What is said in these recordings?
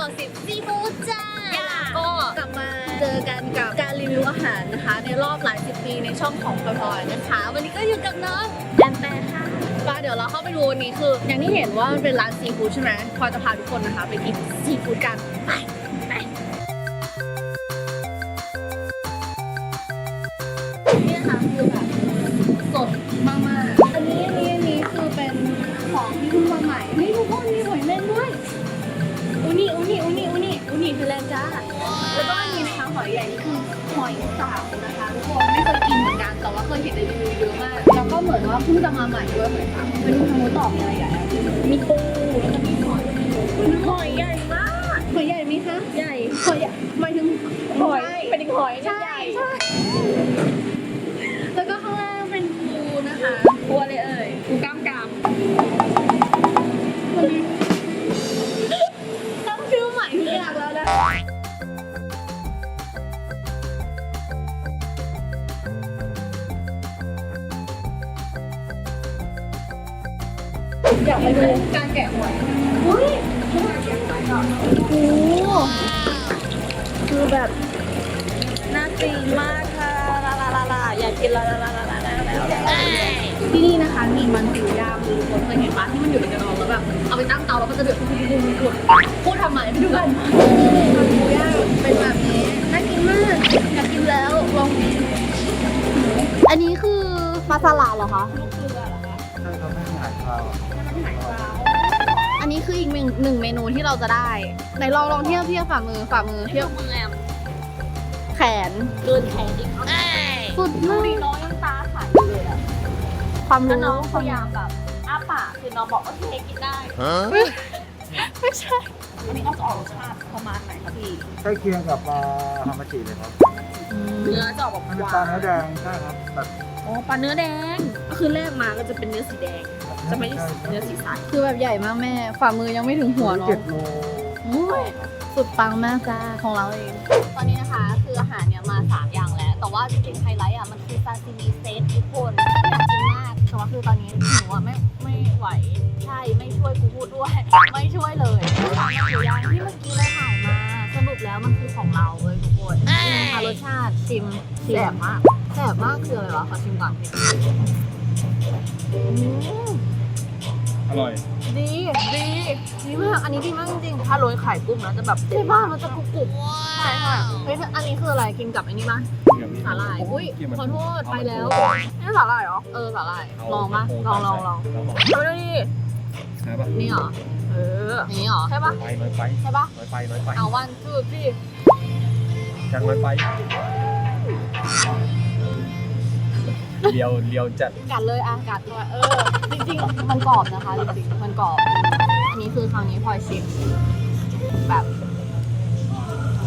ล่อสิบซีฟู้ดจ้าย่า ก็กลับมาเจอกันกับการรีวิวอาหารนะคะ ในรอบหลายสิบปีในช่องของพลอยๆนะคะ วันนี้ก็อยู่กับน้องแอมแปร์ค่ะป้าเดี๋ยวเราเข้าไปดูวันนี้คือ อย่างที่เห็นว่ามันเป็นร้านซีฟู้ดใช่ไหมพลอยจะพาทุกคนนะคะ ไปกินซีฟู้ดกันไปไปนี่นะคะคือ เคยเห็นในรีวิวเยอะมาก แล้วก็เหมือนว่าเพิ่งจะมาใหม่ด้วยหอยสาวไปดูทางนู้นต่อมีอะไรใหญ่อะมีปูแล้วก็มีหอยหอยใหญ่มากหอยใหญ่ไหมคะ ใหญ่หอยใหญ่หมายถึงหอยเป็นหอยใช่ใช่ อยากไปดูการแกะหอยอุ้ยโอ้โหคือแบบน่ากินมากค่ะลาลาลาลาอยากกินลาลาลาลาลาลาลาที่นี่นะคะมีมันปูย่างคือคนเคยเห็นปะที่มันอยู่ในกระดองแล้วแบบเอาไปตั้งเตาแล้วก็จะเดือดปุดปุดปุดปุดพูดทำไมไปดูกันมันปูย่างเป็นแบบนี้น่ากินมากอยากกินแล้วลองกินอันนี้คือมาซาลาเหรอคะลูกเกลือเหรอคะ ใช่ครับไม่หายข้าวอันนี้คืออีกหนึ่งหนึ่งเมนูที่เราจะได้ ไหนลองลองเทียบเทียบฝ่ามือฝ่ามือเทีเที่ยยบวมือแอมแขนเกินแขนอีกสุดมากน้องยังตาใสอยู่เลยอะความแล้วรู้น้องพยายามแบบอ้าปากคือน้องบอกว่าพี่เล็กกินได้ ไม่ใช่ อันนี้เขาจะออกรสชาติประมาณไหนคะพี่ ใกล้เคียงกับปลาฮามาจิเลยครับ เนื้อจะออกแบบมันเป็นหปลาวานเนื้อแดงใช่ครับแบบอ๋อปลาเนื้อแดงก็คือแรกมาก็จะเป็นเนื้อสีแดง จะไม่ได้เนื้อสีใสคือแบบใหญ่มากแม่ ฝ่ามือยังไม่ถึงหัวเนาะเจ็ดโลอุ้ยสุดปังมากจ้าของเราเอง ตอนนี้นะคะคืออาหารเนี่ยมา 3 อย่างแล้ว แต่ว่าจริงๆไฮไลท์อะ มันคือซาซิมิเซตทุกคนอยากกินมากแต่ว่าคือตอนนี้หนูอะไม่ไม่ไหว ใช่ไม่ช่วยกูพูดด้วย ไม่ช่วยเลยทำอยู่อย่างที่เมื่อกี้เราถ่ายมา สรุปแล้วมันคือของเรา สชาติชิมชิมแสบมากแสบมากคืออะไรวะขอชิมก่อนอืมอร่อย ดีดีดีมากอันนี้ดีมากจริงๆถ้าโรยไข่กุ้งแล้วจะแบบใช่ป่ะมันจะกรุบกรุบใช่ค่ะเฮ้ยอันนี้คืออะไรกินกับไอ้นี่ป่ะสาหร่ายอุ้ยขอโทษไปแล้วนี่สาหร่ายเหรอเออสาหร่ายลองป่ะลองลองลองเอาดูดิใช่ปะนี่เหรอเออนี่เหรอใช่ปะไฟน้อยไฟใช่ป่ะน้อยไฟน้อยไฟเอาวันจูดพี่ ยังน้อยไฟเลียวเลียวจัดกัดเลยอะกัดด้วยเออ จริงๆ มันกรอบนะคะ จริงๆ มันกรอบ อันนี้คือครั้งนี้พลอยชิมแบบ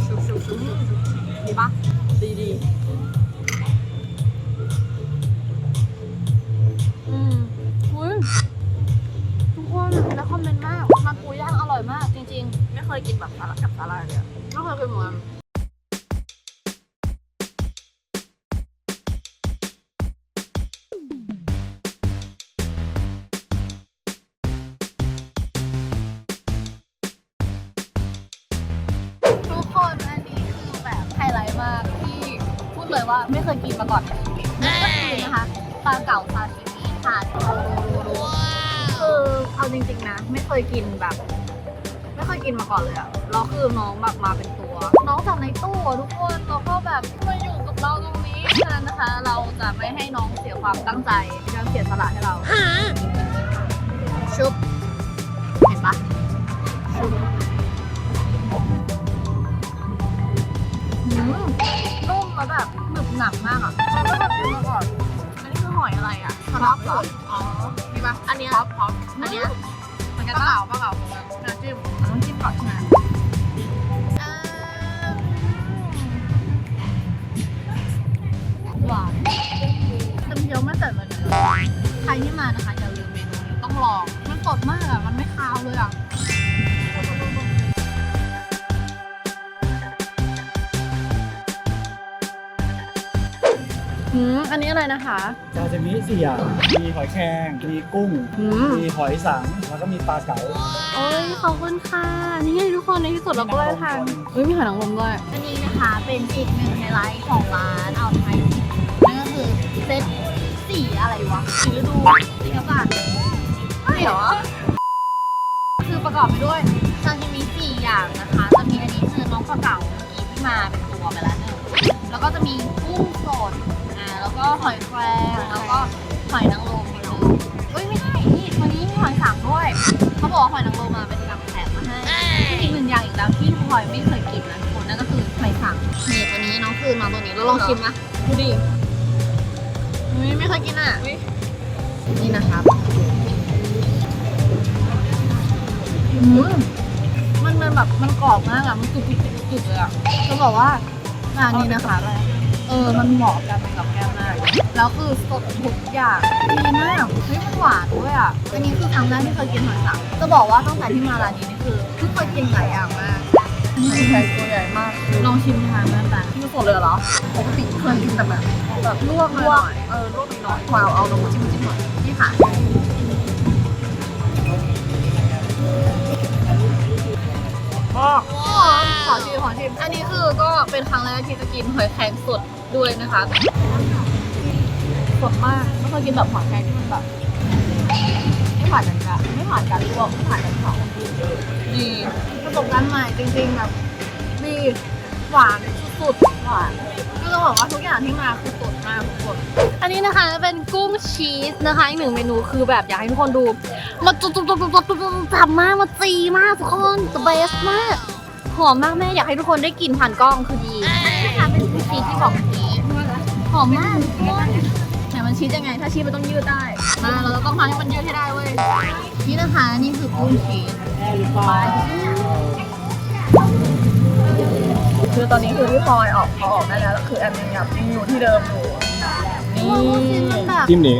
ชุบชุบชุบดีป่ะดีดีอืมอุ้ยทุกคนแล้วคอมเมนต์มากมาปูย่างอร่อยมาก จริง ๆ ไม่เคยกินแบบสาหร่ากับสาหร่ายเลยอะไม่เคยกินเหมือน เลยว่าไม่เคยกินมาก่อนในชีวิตก็คือนะคะปลาเก๋าซาซิมิทานคือเอาจริงๆนะ ไม่เคยกินแบบ ไม่เคยกินมาก่อนเลยอะแล้วคือน้องแบบมาเป็นตัว น้องจากในตู้อะทุกคนแล้วก็แบบมาอยู่กับเราตรงนี้ฉะนั้นนะคะ เราจะไม่ให้น้องเสียความตั้งใจในการเสียสละให้เราชุบ ออืมอันนี้อะไรนะคะ ซาซิมิสี่อย่างมีหอยแครงมีกุ้ง อืม มีหอยสัง แล้วก็มีปลาเก๋าโอ้ยขอบคุณค่ะนี่ไงทุกคนในที่สุดเราก็ได้ทานเฮ้ยมีหอยนางรมด้วย อันนี้นะคะเป็นอีกหนึ่งไฮไลท์ของร้านอ่าวไทยนั่นก็คือเซตสีอะไรวะสีฤดูสีกระบาดใช่เหรอ คือประกอบไปด้วยซาชิมิสี่อย่างนะคะจะมีอันนี้คือน้องปลาเก๋าเมื่อกี้ที่มาเป็นตัวไปแล้วหนึ่งแล้วก็จะมีกุ้งสดอ่าแล้ว ก็หอยแครงแล้วก็หอยนางรมอีกหนึ่งเอ้ยไม่ใช่นี่วันนี้มีหอยสังด้วย เขาบอกว่าหอยนางรมมาเป็นกับแถมมาให้อีกหนึ่งอย่างอีกแล้วที่พลอยไม่เคยกินนะทุกคนนั่นก็คือหอยสังนี่ตัวนี้น้องคืนมาตัวนี้แล้วลองชิมนะดูดิอุ๊ยไม่เคยกินอะนี่นะครับอืมมันมันแบบมันกรอบมากอะมันกรุบกรุบกรุบกรุบเลยอะจะบอกว่าร้านนี้นะคะ เออ มันเหมาะกันกับแก้มมาก แล้วคือสดทุกอย่างดีมากเฮ้ยมันหวานด้วยอะ อันนี้คือครั้งแรกที่เคยกินหอยสังจะบอกว่าตั้งแต่ที่มาร้านนี้นี่คือเพิ่งเคยกินหลายอย่างมากหอยแครงตัวใหญ่มาก ลองชิมทานนั่นแต่ที่สดเลยเหรอปกติเคยกินแต่แบบแบบลวกหน่อยเออลวกหน่อยๆวาวเอาลงมาจิ้มจิ้มหน่อยนี่ค่ะขอ ขอชิมขอชิม อันนี้คือก็เป็นครั้งแรกที่จะกินหอยแครงสดด้วยนะคะ สดมากไม่เคยกินแบบหอยแครงที่มันแบบไม่ผ่านกันค่ะไม่ผ่านการลวกไม่ผ่านการเผาดีประสบการณ์ใหม่จริงๆแบบดีหวานสุดๆหวานก็ต้องบอกว่าทุกอย่างที่มาคือสดมากทุกคนอันนี้นะคะเป็นกุ้งชีสนะคะอีกหนึ่งเมนูคือแบบอยากให้ทุกคนดูมาจุ๊บจุ๊บจุ๊บจุ๊บจุ๊บจุ๊บจับมากมาจีมากทุกคน the best มาก หอมมากแม่อยากให้ทุกคนได้กินผ่านกล้องคือดีนะคะเป็นชีสที่บอกเมื่อกี้หอมมากทุกคนแต่มันชีสยังไง ถ้าชีสมันต้องยืดได้ มาเราต้องทำให้มันยืดให้ได้เว้ย นี่นะคะนี่คือกุ้งชีสคือตอนนี้คือพี่พลอยออกเขาออกได้แล้วแล้วคือแอมยังแบบยังอยู่ที่เดิมอยู่นี่ชีสมันแบบจิ้มนี้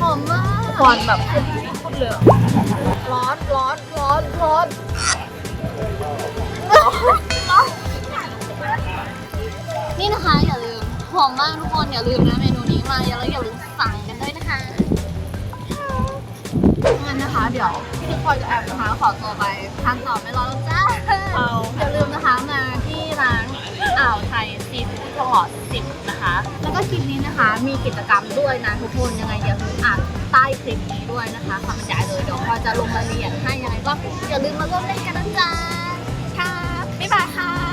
หอมมากควันแบบขึ้นขึ้นเลยอะ ร้อนร้อนร้อนร้อนนี่นะคะอย่าลืมหอมมากทุกคนอย่าลืมนะเมนูนี้มาแล้วอย่าลืมสั่งกันด้วยนะคะงั้นนะคะ เดี๋ยวพี่พลอยกับแอมนะคะขอตัวไปทานต่อไม่รอแล้วจ้าเอาอย่าลืมนะคะมาที่ร้านอ่าวไทยซิมพอร์ตสิบนะคะ แล้วก็คลิปนี้นะคะ มีกิจกรรมด้วยนะทุกคนยังไงอย่าลืมอ่าน ต้คลิปนี้ด้วยนะคะคำบรรยายเลยเดี๋ยวพอจะลงรายละเอียดให้ยังไงก็อย่าลืมมาร่วมเล่นกันนะจ๊ะค่ะบ๊ายบายค่ะ